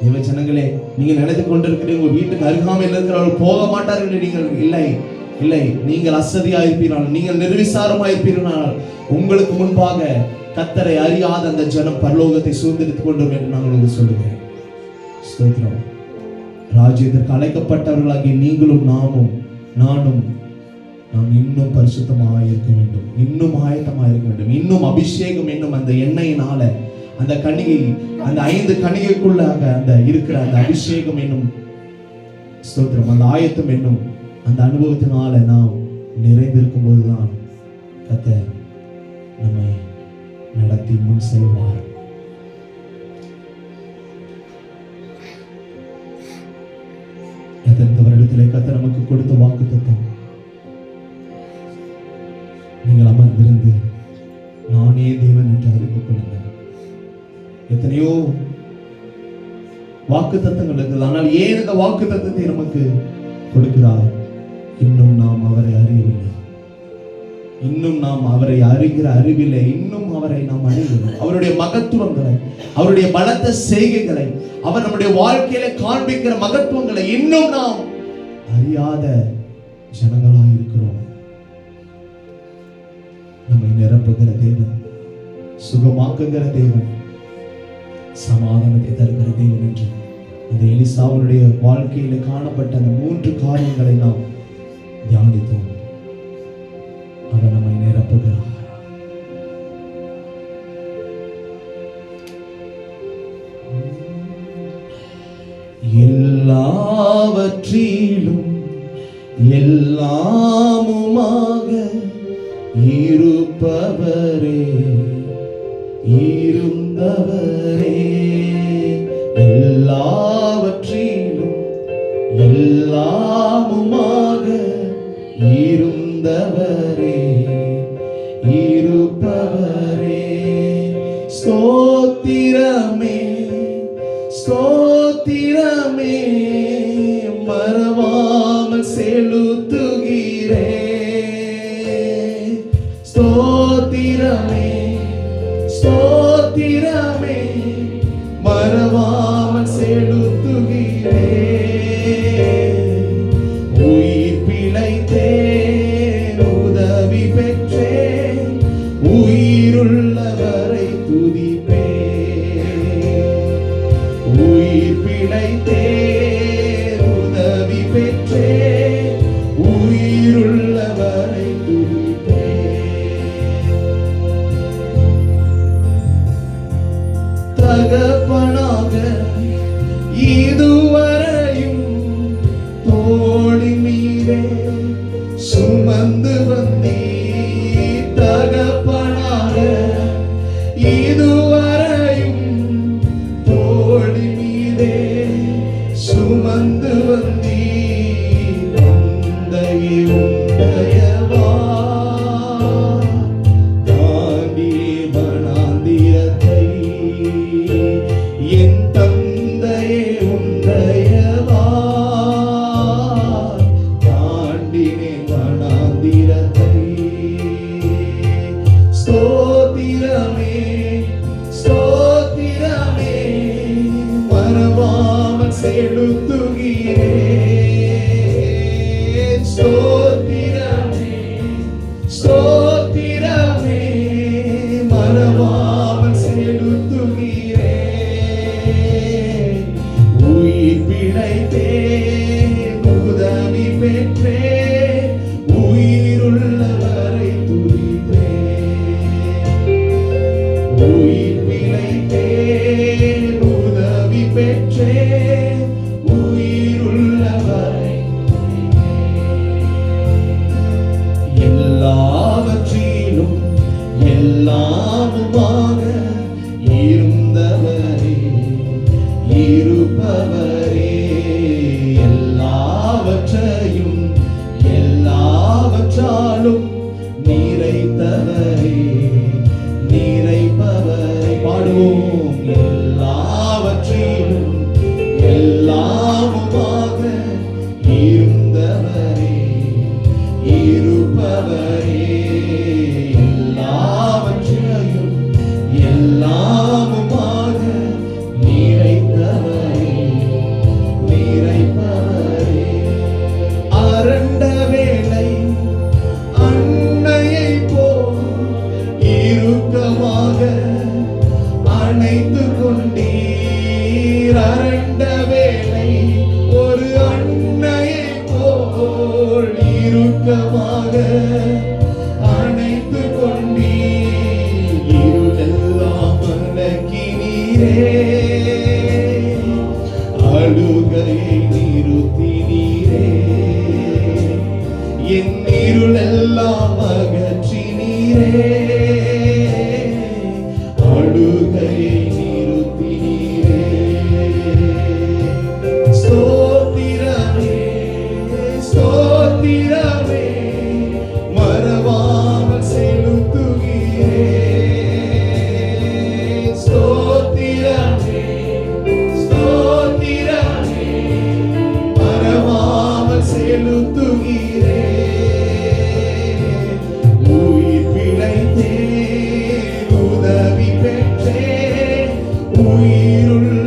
தேவ ஜனங்களே நீங்க நினைத்து கொண்டிருக்கிறீங்க உங்க வீட்டுக்கு அருகாமையில் இருக்கிறவர்கள் போக மாட்டார்கள் நீங்கள் இல்லை. இல்லை நீங்கள் அசதியா இருப்பீர்கள் நீங்கள் நிர்விசாரமா இருப்பீர்கள் உங்களுக்கு முன்பாக கத்தரை அறியாத அந்த ஜனம் பரலோகத்தை சுதந்திரித்துக் கொண்டோம் என்று நான் உங்களுக்கு சொல்லுகிறேன். ஸ்தோத்திரம். ராஜ்யத்திற்கு அழைக்கப்பட்டவர்களாகிய நீங்களும் நாமும் நானும் நாம் இன்னும் பரிசுத்தமாக இருக்க வேண்டும். இன்னும் ஆயத்தமாக இருக்க வேண்டும். இன்னும் அபிஷேகம் என்னும் அந்த எண்ணெயினால அந்த கணிகை அந்த ஐந்து கணிகைக்குள்ளாக அந்த இருக்கிற அந்த அபிஷேகம் என்னும் ஸ்தோத்திரம் அந்த ஆயத்தம் என்னும் அந்த அனுபவத்தினால நாம் நிறைந்திருக்கும் போதுதான் கத்த நம்மை நடத்தி முன் செல்வார். கத்த இந்த வருடத்திலே கத்த நமக்கு கொடுத்த வாக்கு தத்தம் நீங்கள் அமர்ந்திருந்து எத்தனையோ வாக்கு தத்தங்கள் இருக்குது. ஆனால் ஏன் இந்த வாக்கு தத்தத்தை நமக்கு கொடுக்கிறார்? இன்னும் நாம் அவரை அறியவில்லை. இன்னும் நாம் அவரை அறிகிற அறிவில்லை இன்னும் அவரை நாம் அறியவில்லை அவருடைய மகத்துவங்களை அவருடைய பலத்த செய்கைகளை அவர் நம்முடைய வாழ்க்கையில காண்பிக்கிற மகத்துவங்களை இன்னும் நாம் அறியாத ஜனங்களாக இருக்கிறோம். நம்மை நிரப்புகிற தேவன் சுகமாக்குகிற தேவன் சமாதானத்தை தருகிற தேவன் என்று. அந்த எலிசாவுடைய வாழ்க்கையில காணப்பட்ட அந்த மூன்று காரியங்களை நாம் தியானித்தோம். அதை நம்மை நிரப்புகிறார். எல்லாவற்றிலும் எல்லாமுமாக இருப்பவரே இருந்தவர் இருந்தவரே இருப்பவரே. ஸ்தோத்திரமே ஸ்தோ உயிர் Aleluia. அழுகையை நிறுத்தினீரே. என் இருளெல்லாம் We don't know.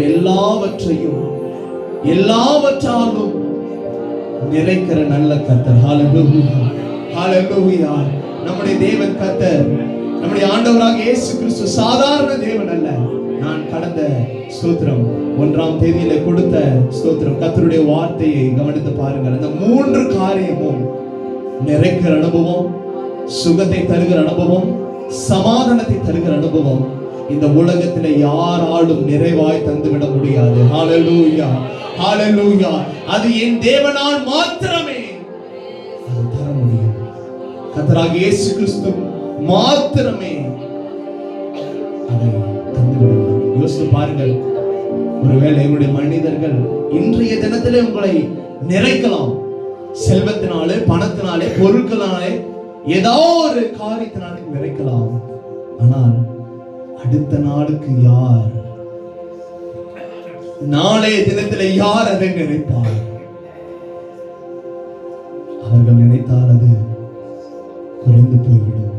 எல்லாவற்றையும் எல்லாவற்றாலும் நிறைக்கிற நல்ல கர்த்தர். ஹalleluya ஹalleluya நம்முடைய தேவன் கர்த்தர். நம்முடைய ஆண்டவராக இயேசு கிறிஸ்து சாதாரண தேவன் அல்ல. நான் கடந்த ஸ்தோத்திரம் ஒன்றாம் தேதியில கொடுத்த ஸ்தோத்திரம் கத்தருடைய வார்த்தையை கவனித்து பாருங்கள். அந்த மூன்று காரியமும் நிறைக்கிற அனுபவம் சுகத்தை தருகிற அனுபவம் சமாதானத்தை தருகிற அனுபவம் இந்த உலகத்துல யாராலும் நிறைவாய் தந்துவிட முடியாது. ஹalleluya ஹalleluya அது என் தேவனால் மாத்திரமே தர முடியும். கத்தராக இயேசு கிறிஸ்து மாத்திரமே அதை தந்துவிட யோசித்து பாருங்கள். ஒருவேளை என்னுடைய மனிதர்கள் இன்றைய தினத்திலே உங்களை நிறைக்கலாம். செல்வத்தினாலே பணத்தினாலே பொருட்களினாலே ஏதோ ஒரு காரியத்தினாலே நிறைக்கலாம். ஆனால் அடுத்த நாளுக்கு யார் நாளைய தினத்திலே யார் அதை நினைப்பார்? அவர்கள் நினைத்தால் அது குறைந்து போய்விடும்.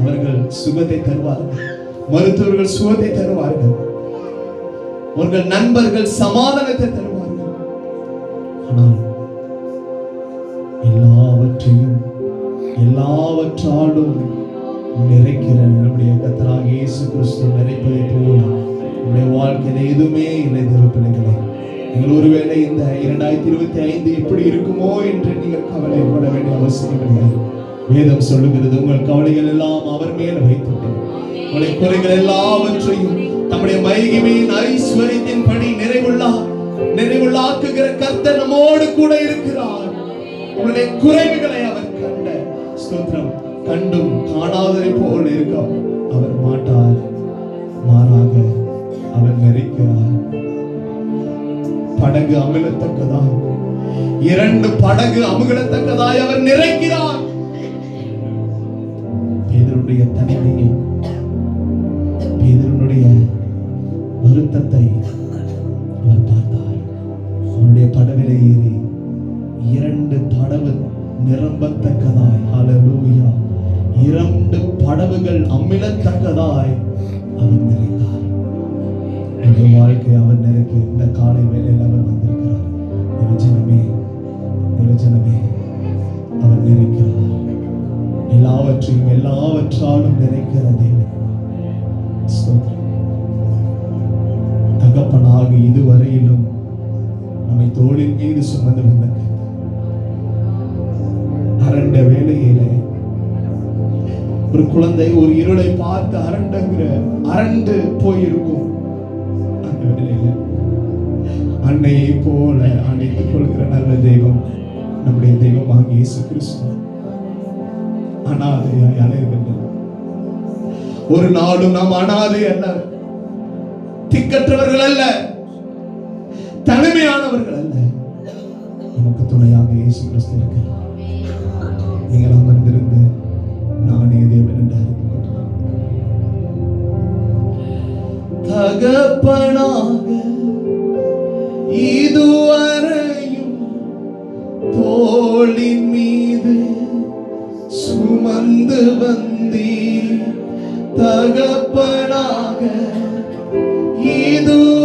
அவர்கள் சுகத்தை தருவார்கள். மருத்துவர்கள் சுகத்தை தருவார்கள். உங்கள் நண்பர்கள் சமாதானத்தை தருவார்கள். ஆனால் எல்லாவற்றையும் எல்லாவற்றாலும் நிறைக்கிற நம்முடைய கத்தராக இயேசு கிறிஸ்து நிறைப்பதை போல நம்முடைய வாழ்க்கையில எதுவுமே இல்லை திருப்பிள்ளைகளே நீங்கள் ஒருவேளை இந்த இரண்டாயிரத்தி இருபத்தி ஐந்து எப்படி இருக்குமோ என்று நீங்கள் கவலைப்பட வேண்டிய அவசியம் இல்லை வேதம் சொல்லுகிறது. உங்கள் கவலைகள் எல்லாம் அவர் மேல் வைத்து உங்களை குறைகள் எல்லாவற்றையும் தம்முடைய மகிமையின் ஐஸ்வர்யத்தின் படி நிறைவுள்ளா நிறைவுள்ளாக்குகிற கர்த்தர் நம்மோடு கூட இருக்கிறார். உங்களுடைய குறைவுகளை அவர் கண்ட ஸ்தோத்திரம் கண்டும் காணாததை போல் இருக்க அவர் மாட்டார் மாறாக அவர் நிறைக்கிறார் படகு அமிழத்தக்கதாய் இரண்டு படகு அமுகலத்தக்கதாய் அவர் நிறைக்கிறார். பேதருடைய தனிமையை பேதருடைய வருத்தத்தை அவர் பார்த்தார். அவருடைய படவிலை ஏறி இரண்டு படவு நிரம்பத்தக்கதாய் ஹலலூயா இரண்டு படவுகள் அமிழத்தக்கதாய் அவர் நிறைந்தார் உங்கள் வாழ்க்கை அவர் நிறைக்க இந்த காலை வேலையில் அவர் வந்திருக்கிறார். நிரஜனமே நிரஜனமே அவர் நிறைக்கிறார் எல்லாவற்றையும் எல்லாவற்றாலும் நிறைக்கிற தகப்பனாக இதுவரையிலும் நம்மை தோளின் மீது சுமந்து வந்த அரண்ட வேலையிலே ஒரு குழந்தை ஒரு இருளை பார்த்து அரண்டங்கிற அரண்டு போயிருக்கும். அந்த வேலையில அன்னையை போல அணைத்துக் கொள்கிற நல்ல தெய்வம் நம்முடைய தெய்வமாக இயேசு கிறிஸ்து. அனாதையாய் அலையவில்லை ஒரு நாளும் நாம் அனாதை அல்ல. திக்கற்றவர்கள் அல்ல. தனிமையானவர்கள் அல்ல. நமக்கு துணையாக இயேசு கிறிஸ்து இருக்கிறார். நீங்கள் அமர்ந்திருந்து நானே தேவன் என்று அறிந்து கொள்கிறேன் தகப்பனாக இதுவரையும் தோளின் மீது சுமந்து வந்தீ தகப்பனாக. இதுவரையும்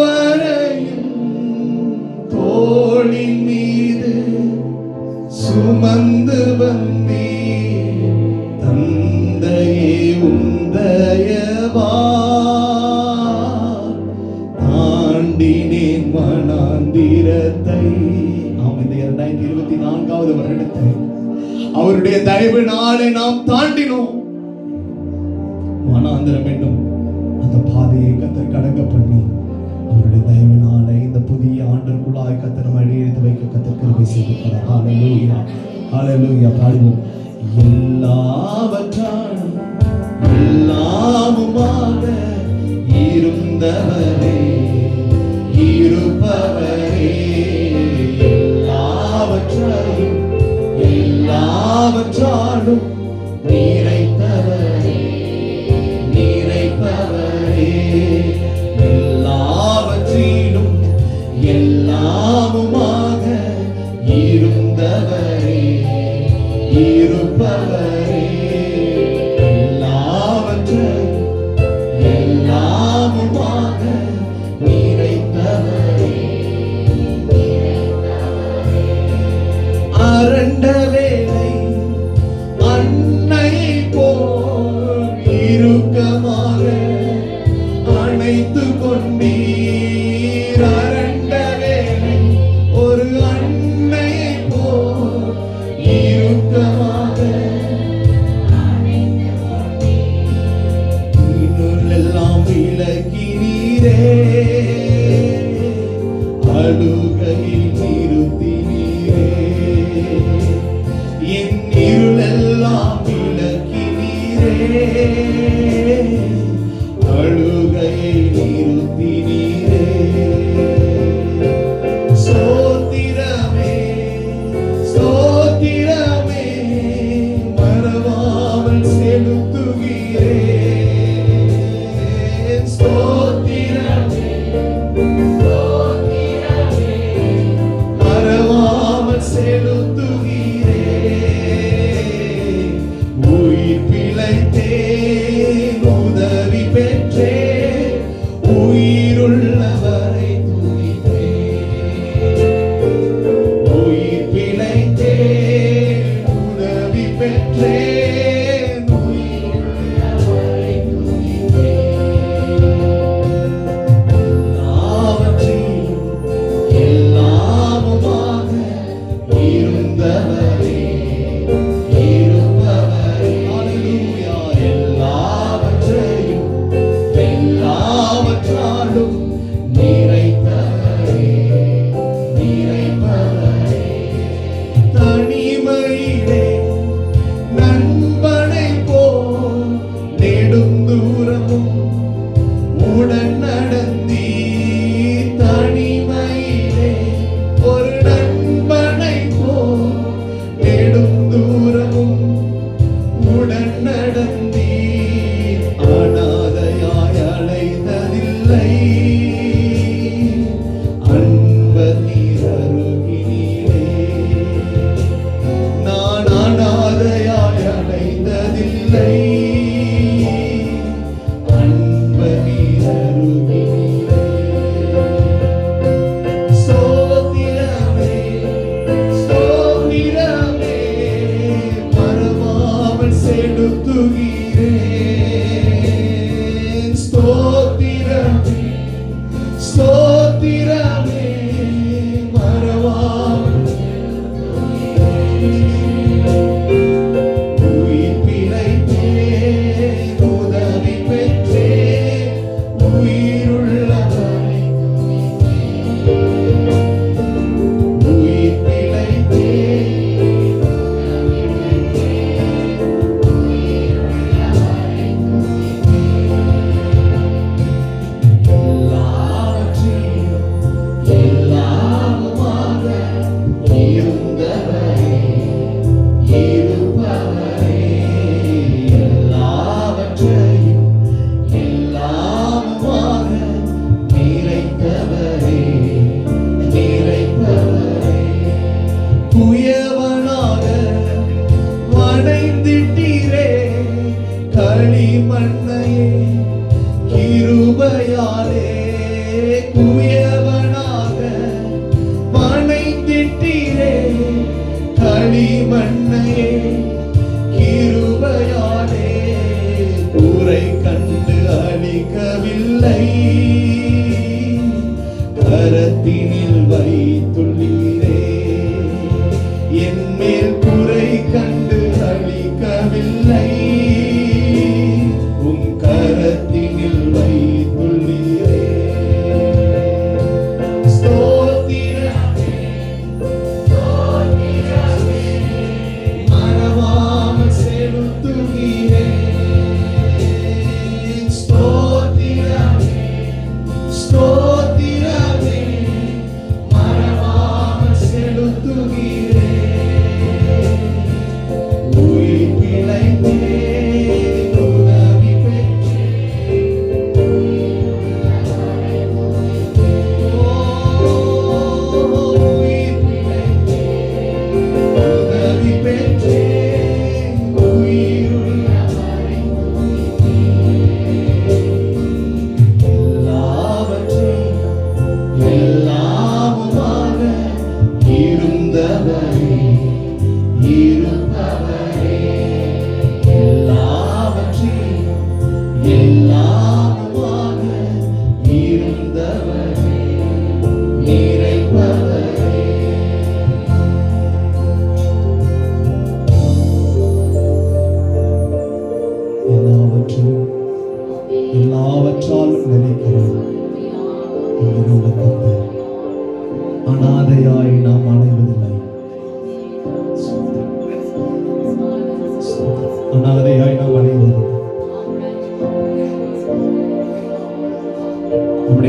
இருந்தவரே இருப்பவர் place. மண்ணையே கிருபையாலே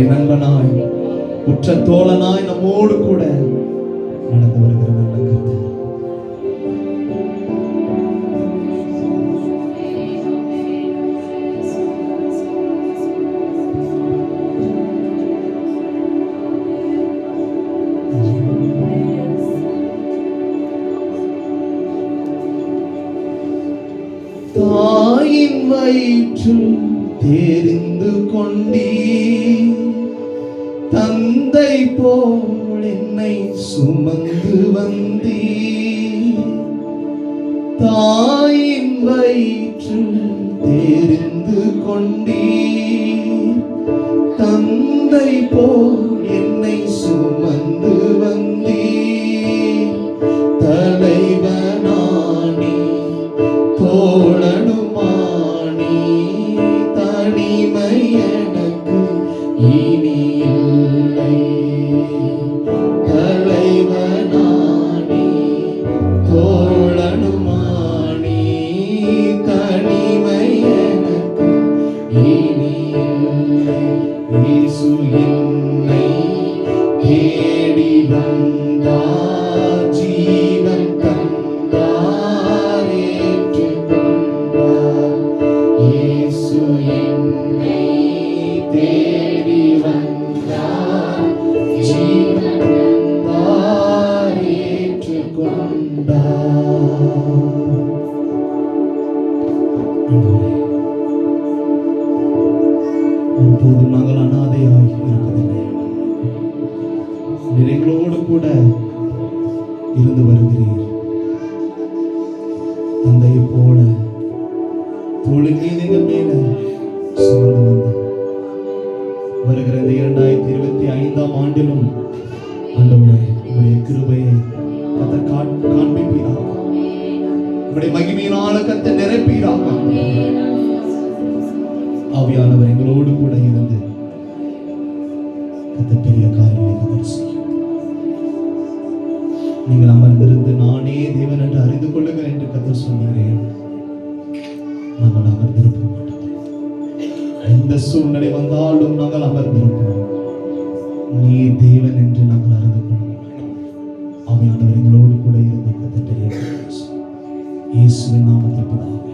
உம்முடைய நண்பனாய் உற்ற தோழனாய் நம்மோடு கூட நடந்து வருகிற நல்ல கருத்து தாயின் வயிற்றும் தெரிந்து கொண்டே சுமந்து வந்தீ தாயின் வயிற்று தெரிந்து கொண்டீ தந்தை போல் என்னை சுமந்து வந்தீ மகிமையினால நிரப்பீராக ஆவியானவர் எங்களோடு கூட இருந்து கத்த பெரிய காரியங்களை நீங்கள் அமர்ந்திருந்து நானே தேவன் என்று அறிந்து கொள்ளுங்கள் என்று கதை சொன்னீரேன் நாங்கள் அமர்ந்திருப்போம் எந்த சூழ்நிலை வந்தாலும் நாங்கள் அமர்ந்திருப்போம். நீ தேவன் என்று நாங்கள் அறிந்து கொள்வோம் அவையானவர் எங்களோடு கூட இருந்து கத்த பெரிய Isso não é palavra.